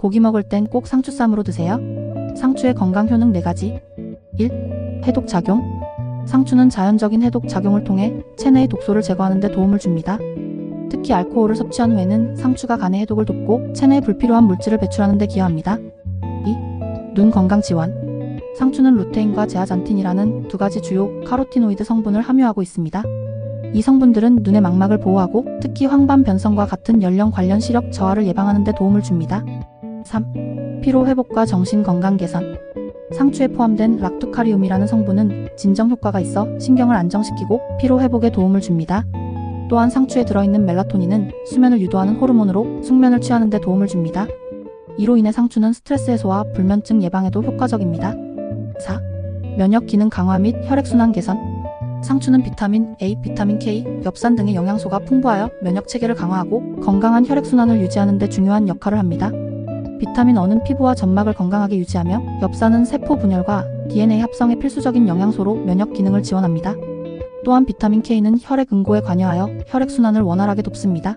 고기 먹을 땐 꼭 상추쌈으로 드세요. 상추의 건강 효능 4가지. 1. 해독 작용. 상추는 자연적인 해독 작용을 통해 체내의 독소를 제거하는 데 도움을 줍니다. 특히 알코올을 섭취한 후에는 상추가 간의 해독을 돕고 체내에 불필요한 물질을 배출하는 데 기여합니다. 2. 눈 건강 지원. 상추는 루테인과 제아잔틴이라는 두 가지 주요 카로티노이드 성분을 함유하고 있습니다. 이 성분들은 눈의 망막을 보호하고 특히 황반 변성과 같은 연령 관련 시력 저하를 예방하는 데 도움을 줍니다. 3. 피로 회복과 정신 건강 개선. 상추에 포함된 락투카리움이라는 성분은 진정 효과가 있어 신경을 안정시키고 피로 회복에 도움을 줍니다. 또한 상추에 들어있는 멜라토닌은 수면을 유도하는 호르몬으로 숙면을 취하는 데 도움을 줍니다. 이로 인해 상추는 스트레스 해소와 불면증 예방에도 효과적입니다. 4. 면역 기능 강화 및 혈액순환 개선. 상추는 비타민 A, 비타민 K, 엽산 등의 영양소가 풍부하여 면역 체계를 강화하고 건강한 혈액순환을 유지하는 데 중요한 역할을 합니다. 비타민 어는 피부와 점막을 건강하게 유지하며 엽산은 세포 분열과 DNA 합성에 필수적인 영양소로 면역 기능을 지원합니다. 또한 비타민 K는 혈액 응고에 관여하여 혈액순환을 원활하게 돕습니다.